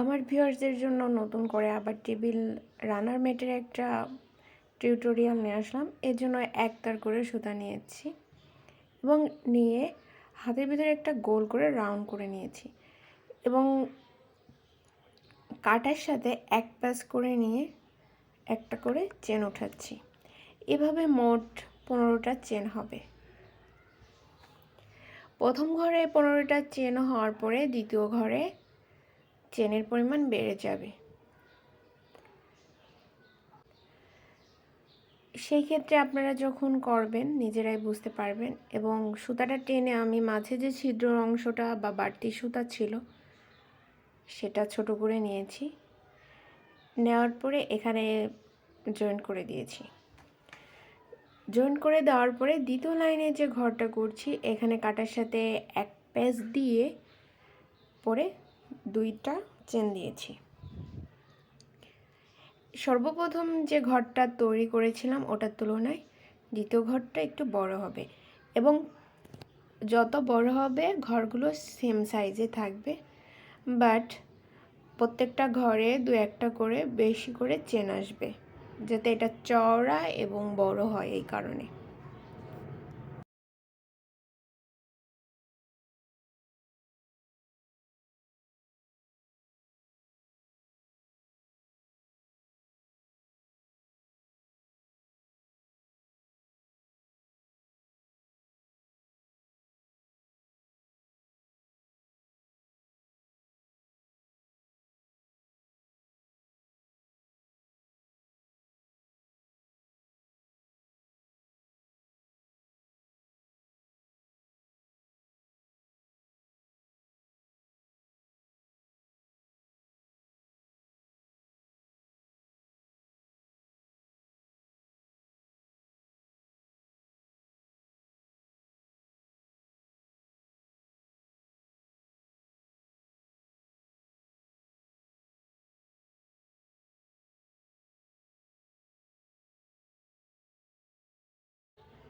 আমার ভিউয়ার্সদের জন্য নতুন করে আবার টেবিল রানার ম্যাটের একটা টিউটোরিয়াল নিয়ে আসলাম। এর জন্য এক তার করে সুতা নিয়েছি এবং নিয়ে হাতের ভিতরে একটা গোল করে রাউন্ড করে নিয়েছি এবং কাটার সাথে এক প্যাস করে নিয়ে একটা করে চেন উঠাচ্ছি। এভাবে মোট পনেরোটা চেন হবে। প্রথম ঘরে পনেরোটা চেন হওয়ার পরে দ্বিতীয় ঘরে চেনের পরিমাণ বেড়ে যাবে। সেই ক্ষেত্রে আপনারা যখন করবেন, নিজেরাই বুঝতে পারবেন এবং সুতাটা টেনে আমি মাঝে যে ছিদ্র অংশটা বা বাড়তি সুতা ছিল, সেটা ছোট করে নিয়েছি। নেওয়ার পরে এখানে জয়েন করে দিয়েছি। জয়েন করে দেওয়ার পরে দ্বিতীয় লাইনে যে ঘরটা করছি, এখানে কাটার সাথে এক প্যাচ দিয়ে পরে দুইটা চেন দিয়েছি। সর্বপ্রথম যে ঘরটা তৈরি করেছিলাম ওটার তুলনায় দ্বিতীয় ঘরটা একটু বড় হবে এবং যত বড় হবে ঘরগুলো সেম সাইজে থাকবে বাট প্রত্যেকটা ঘরে দু একটা করে বেশি করে চেন আসবে, যাতে এটা চওড়া এবং বড় হয় এই কারণে।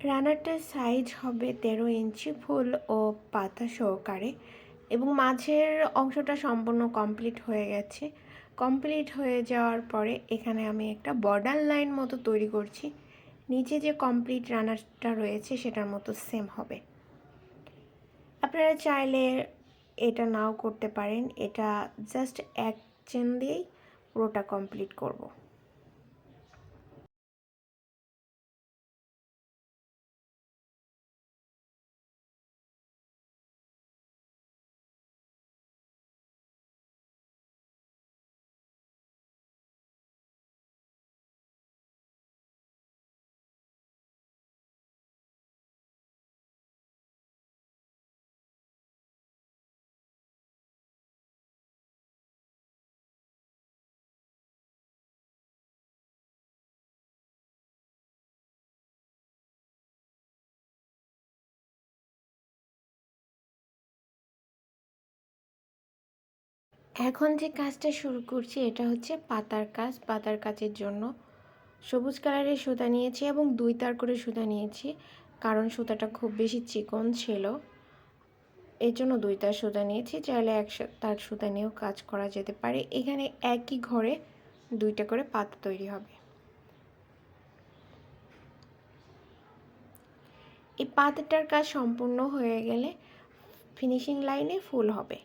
রানারটার সাইজ হবে তেরো ইঞ্চি, ফুল ও পাতা সহকারে। এবং মাঝের অংশটা সম্পূর্ণ কমপ্লিট হয়ে গেছে। কমপ্লিট হয়ে যাওয়ার পরে এখানে আমি একটা বর্ডার লাইন মতো তৈরি করছি। নিচে যে কমপ্লিট রানারটা রয়েছে সেটার মতো সেম হবে। আপনারা চাইলে এটা নাও করতে পারেন। এটা জাস্ট এক চেন দিয়েই পুরোটা কমপ্লিট করব। এখন যে কাজটা শুরু করছি, এটা হচ্ছে পাতার কাজ। পাতার কাজের জন্য সবুজ কালারের সুতা নিয়েছি এবং দুই তার করে সুতা নিয়েছি, কারণ সুতাটা খুব বেশি চিকন ছিল। এর জন্য দুই তার সুতা নিয়েছি, চাইলে এক তার সুতা নিয়েও কাজ করা যেতে পারে। এখানে একই ঘরে দুইটা করে পাতা তৈরি হবে। এই পাতাটার কাজ সম্পূর্ণ হয়ে গেলে ফিনিশিং লাইনে ফুল হবে।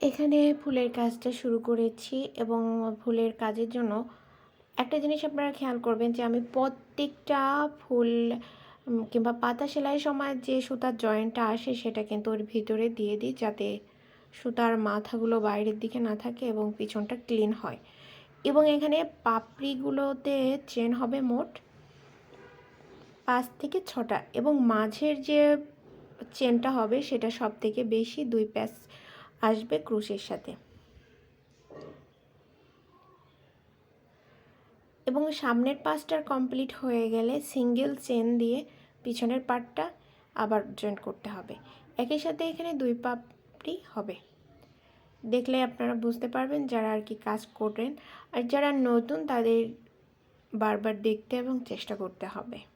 এখানে ফুলের কাজটা শুরু করেছি এবং ফুলের কাজের জন্য একটা জিনিস আপনারা খেয়াল করবেন যে আমি প্রত্যেকটা ফুল কিংবা পাতা সেলাই সময় যে সুতার জয়েন্টটা আসে সেটা কিন্তু ওর ভিতরে দিয়ে দিই যাতে সুতার মাথাগুলো বাইরের দিকে না থাকে এবং পিছনটা ক্লিন হয়। এবং এখানে পাপড়িগুলোতে চেন হবে মোট পাঁচ থেকে ছটা এবং মাঝের যে চেনটা হবে সেটা সব থেকে বেশি দুই প্যাচ আসবে ক্রুশের সাথে। এবং সামনের পাশটার কমপ্লিট হয়ে গেলে সিঙ্গেল চেন দিয়ে পিছনের পার্টটা আবার জয়েন্ট করতে হবে। একই সাথে এখানে দুই পাপড়ি হবে। দেখলে আপনারা বুঝতে পারবেন যারা আর কি কাজ করবেন আর যারা নতুন তাদের বারবার দেখতে এবং চেষ্টা করতে হবে।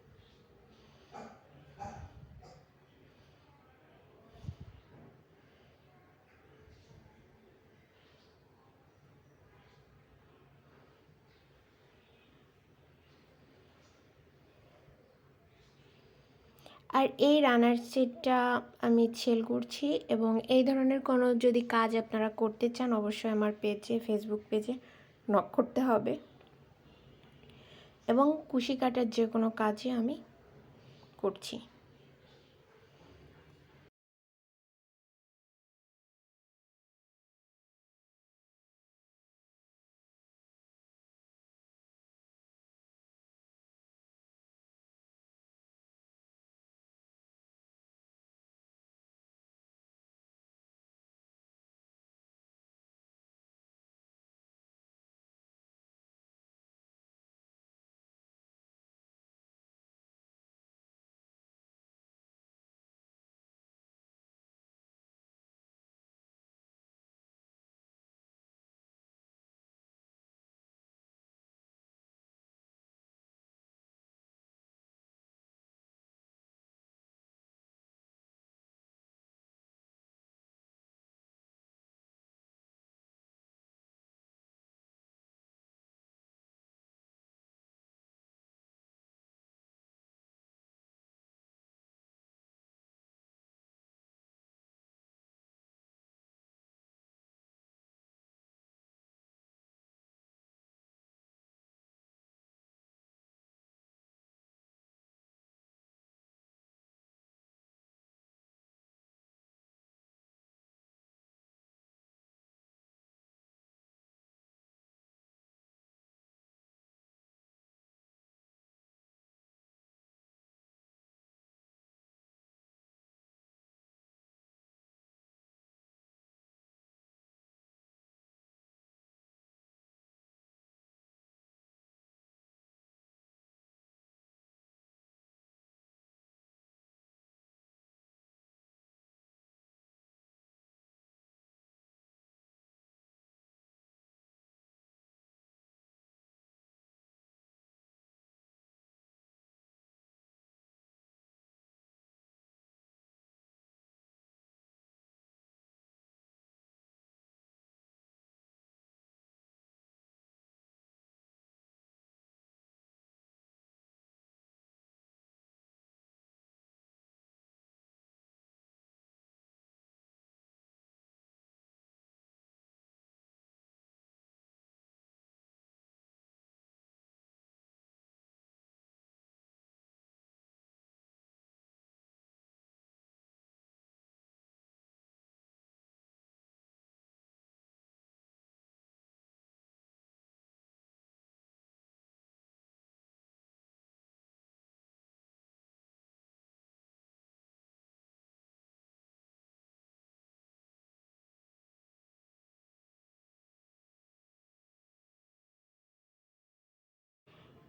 আর এই রানার সেটটা আমি সেল করছি এবং এই ধরনের কোনো যদি কাজ আপনারা করতে চান, অবশ্যই আমার পেজে ফেসবুক পেজে নক করতে হবে। এবং কুশি কাটার যে কোনো কাজই আমি করছি।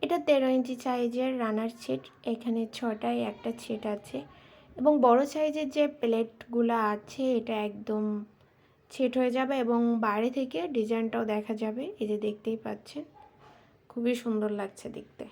এটা তেরো ইঞ্চি সাইজের রানার ছেট। এখানে ছটায় একটা ছেট আছে। এবং বড় সাইজের যে প্লেটগুলো আছে, এটা একদম ছেট হয়ে যাবে এবং বাইরে থেকে ডিজাইনটাও দেখা যাবে। এই যে দেখতেই পাচ্ছেন, খুবই সুন্দর লাগছে দেখতে।